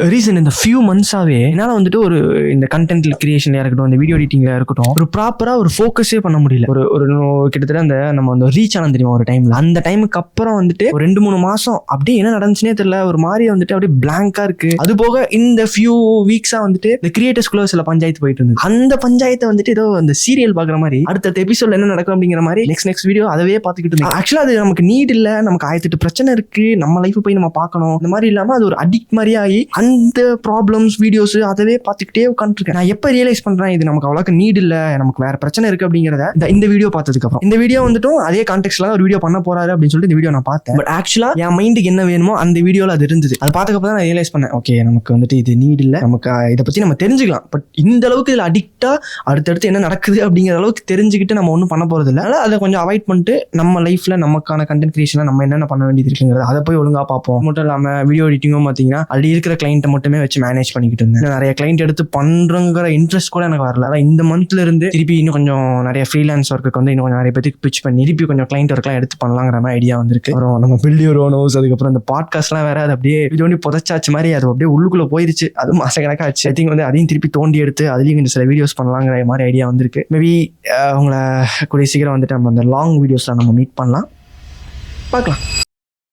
Reason இந்த few மந்த்ஸாவே என்னால் வந்துட்டு ஒரு இந்த கண்டென்ட் கிரியேஷன்ல இருக்கட்டும் இந்த வீடியோ எடிட்டிங்ல இருக்கட்டும் ஒரு ப்ராப்பரா ஒரு ஃபோக்கஸே பண்ண முடியல. ஒரு ஒரு கிட்டத்தட்ட அந்த நம்ம வந்து ரீச் ஆனால் தெரியுமா ஒரு டைம்ல அந்த டைமுக்கு அப்புறம் வந்துட்டு ஒரு ரெண்டு மூணு மாசம் அப்படியே என்ன நடந்துச்சுனே தெரியல. ஒரு மாதிரி வந்துட்டு அப்படியே பிளாங்கா இருக்கு. அது போக இந்த ஃபியூ வீக்ஸா வந்துட்டு இந்த கிரியேட்டர்ஸ்குள்ள சில பஞ்சாயத்து போயிட்டு இருந்தது. அந்த பஞ்சாயத்தை வந்துட்டு ஏதோ அந்த சீரியல் பாக்குற மாதிரி அடுத்த எபிசோட்ல என்ன நடக்கும் அப்படிங்கிற மாதிரி நெக்ஸ்ட் நெக்ஸ்ட் வீடியோ அதவே பார்த்துக்கிட்டு இருந்தேன். ஆக்சுவலா அது நமக்கு நீட் இல்ல. நமக்கு ஆயிரத்தெட்டு பிரச்சனை இருக்கு. நம்ம லைஃப் போய் நம்ம பார்க்கணும். இந்த மாதிரி இல்லாம அது ஒரு அடிக்ட் மாதிரி ஆகி அந்த ப்ராப்ளம்ஸ் வீடியோஸ் அதவே பார்த்துக்கிட்டே உட்காந்துருக்கேன் நான் எப்போ ரியலைஸ் பண்ணுறேன் இது நமக்கு அவ்வளோக்கு நீட் இல்லை நமக்கு வேற பிரச்சனை இருக்கு அப்படிங்கிறத இந்த இந்த வீடியோ பார்த்ததுக்கு அப்புறம் இந்த வீடியோ வந்துட்டும் அதே கான்டெக்ட்ல ஒரு வீடியோ பண்ண போறாரு அப்படின்னு சொல்லிட்டு இந்த வீடியோ நான் பார்த்தேன். பட் ஆக்சுவலாக என் மைண்டுக்கு என்ன வேணுமோ அந்த வீடியோல அது இருந்தது. அது பார்த்ததுக்கு தான் நான் ரியலைஸ் பண்ணேன் ஓகே நமக்கு வந்துட்டு இது நீட் இல்லை நமக்கு இதை பத்தி நம்ம தெரிஞ்சுக்கலாம். பட் இந்த அளவுக்கு இதில் அடிக்டா அடுத்தடுத்து என்ன நடக்குது அப்படிங்கிற அளவுக்கு தெரிஞ்சுக்கிட்டு நம்ம ஒன்றும் பண்ண போறது இல்லை. அதை கொஞ்சம் அவாய்ட் பண்ணிட்டு நம்ம லைஃப்ல நமக்கான கண்டென்ட் கிரியேஷனில் நம்ம என்னென்ன பண்ண வேண்டியது இருக்குங்கிறது அதை போய் ஒழுங்காக பார்ப்போம். மட்டும் இல்லாமல் வீடியோ எடிட்டிங்கும் பார்த்தீங்கன்னா அப்படி இருக்கிற கிளைண்ட்டை மட்டுமே வச்சு மேனேஜ் பண்ணிக்கிட்டு இருந்தேன். நிறைய கிளைண்ட் எடுத்து பண்றங்கிற இன்ட்ரெஸ்ட் கூட எனக்கு வரல. அதான் இந்த மந்த்ல இருந்து திருப்பி இன்னும் கொஞ்சம் நிறைய ஃப்ரீலான்ஸ் ஒர்க்கு வந்து இன்னும் கொஞ்சம் நிறைய பேருக்கு பிச் பண்ணி திருப்பி கொஞ்சம் கிளைண்ட் ஒர்க்லாம் எடுத்து பண்ணலாங்கிற மாதிரி ஐடியா வந்திருக்கு. அப்புறம் நம்ம பில்டியர் ஓனோஸ் அதுக்கப்புறம் இந்த பாட்காஸ்ட்லாம் வேற அது அப்படியே இது ஒன்று புதைச்சாச்சு மாதிரி அது அப்படியே உள்ளுக்குள்ள போயிருச்சு. அது மாசக்கணக்காக ஆச்சு. ஐ திங்க் வந்து அதையும் திருப்பி தோண்டி எடுத்து அதுலயும் கொஞ்சம் சில வீடியோஸ் பண்ணலாங்கிற மாதிரி ஐடியா வந்திருக்கு. மேபி உங்களை கூடிய சீக்கிரம் வந்துட்டு நம்ம அந்த லாங் வீடியோஸ்ல நம்ம மீட் பண்ணலாம். பார்க்கலாம்.